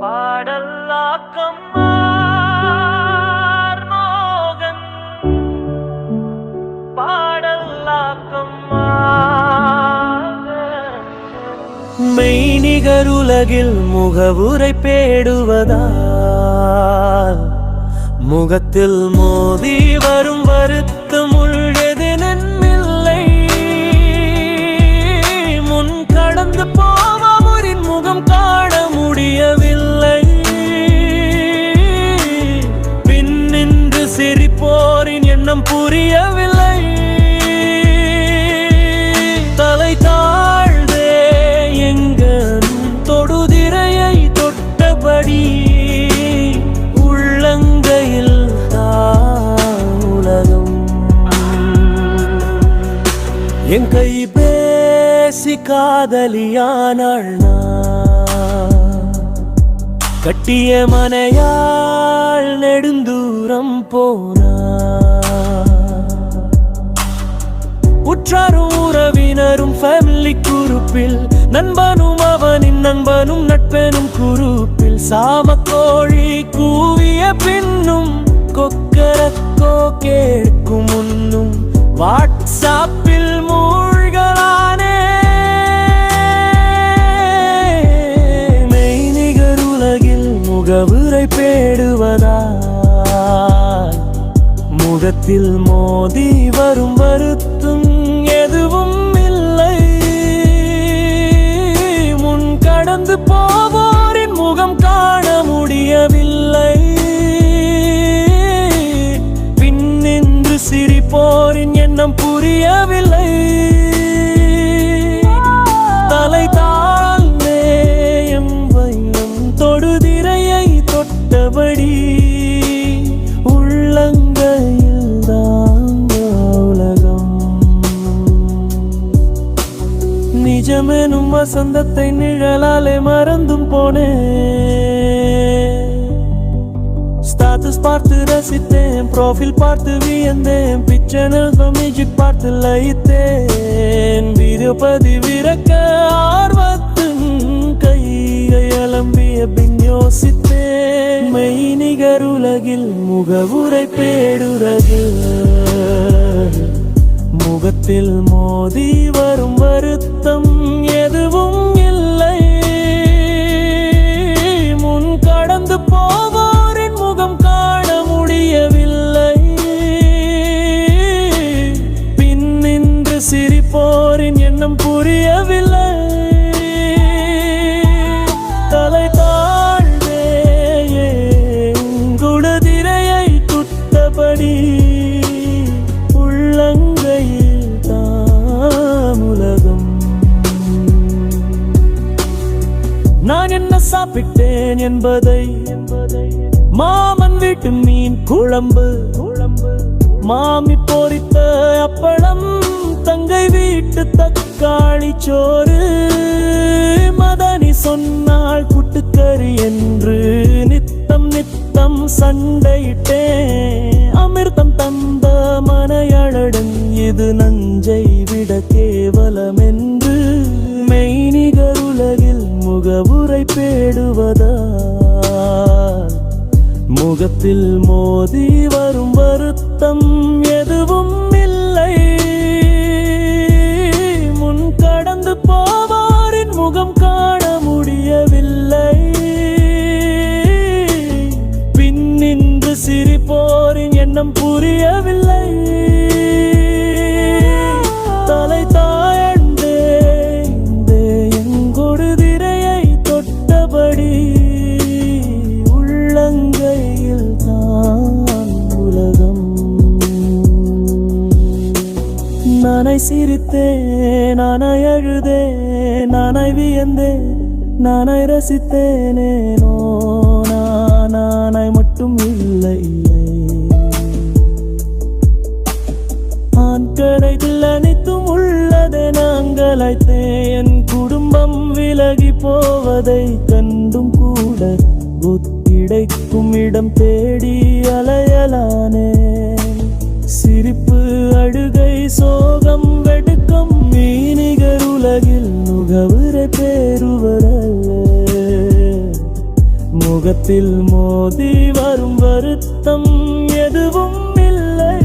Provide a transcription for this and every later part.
பாடல்லாக்கம் மார்மோகன் பாடல்லாக்கம் மெய்நிகருலகில் முகவுரை பேடுவதால் முகத்தில் மோதி வரும் வருத்த என் கை பேசி காதலியானாள் நான். கட்டிய மனையாள் நெடுந்தூரம் போனா உற்றாரும் உறவினரும் ஃபேமிலி குரூப்பில் நண்பனும் அவனின் நண்பனும் நட்பெனும் குரூப்பில் கோழி கூவிய பின்னும் கொக்கரக்கோ கேட்கும் முன்னும் வாட் முகவுரை பேடுவதால் முகத்தில் மோதி வரும் வருத்த நிஜமெனும் வசந்தத்தை நிழலாலே மறந்தும் போனேன் ஸ்டாட்டஸ் பார்த்து ரசித்தேன் ப்ரோஃபைல் பார்த்து வியந்தேன் பிக்சர் மியூசிக் பார்த்து லயித்தேன். வீடியோ பதிவிறக்க ஆர்வத்தின் கையை அலம்பிய பின் யோசித்தேன். மெய் நிகர் உலகில் முகவுரை பேடுறகில் முகத்தில் மோதி வரும் வருத்தம் சாப்பிட்டேன் என்பதை. மாமன் வீட்டு மீன் குழம்பு. குழம்பு மாமி பொறித்த அப்பளம் தங்கை வீட்டு தக்காளி சோறு. மதனி சொன்னால் குட்டுக்கறி என்று நித்தம் நித்தம் சண்டையிட்டேன். பேடுவதால் முகத்தில் மோதி வரும் வருத்தம் எதுவும் நானை சிரித்தேன் நானை அழுதேன் நானை வியந்தேன் நானை ரசித்தேனேனோ நான் நானை மட்டும் இல்லை. ஆண் அனைத்தும் உள்ளது நாங்கள் என் குடும்பம் விலகி போவதை கண்டும் கூட ஒத்திடைக்கும் இடம் தேடி அலையலானே. சிரிப்பு அழுக சோகம் வெடுக்கும் மீனிகர் உலகில் நுகவுரை பேருவரல்ல. முகத்தில் மோதி வரும் வருத்தம் எதுவும் இல்லை.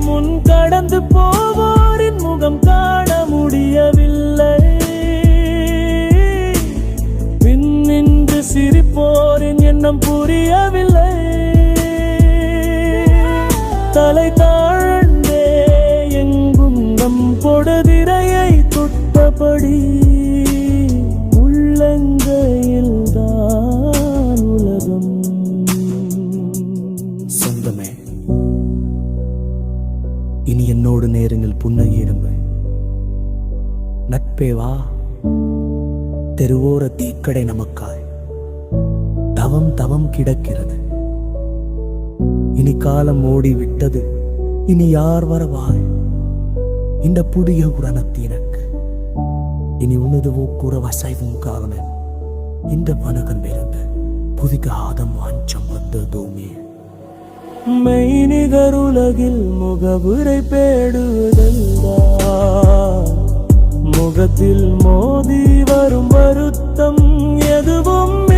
முன் கடந்து போவோரின் முகம் காண முடியவில்லை. பின் நின்று சிரிப்போரின் எண்ணம் புரியவில்லை. தலை தாழ்ந்தே எங்கும் நம் பொடுதிரையை தொட்டபடி உள்ளங்கையில் தான் உலகம். சொந்தமே இனி என்னோடு நேருங்கள் புன்னகிடுங்கள் நட்பே வா தெருவோர தீக்கடை நமக்காய். தவம் தவம் கிடக்கிறது. இனி காலம் ஓடி விட்டது இனி யார் வரவாய் இந்த புதிய உரணத்தினக்கு இனி உனது ஒக்குற வசைவும் காரணம் இந்த மனகன் பிறந்த புதிக ஆதம் வாஞ்சம் வந்ததுமே. மெய்நிகர் உலகில் முகவுரை பேடுவதல்ல. முகத்தில் மோதி வரும் வருத்தம் எதுவும்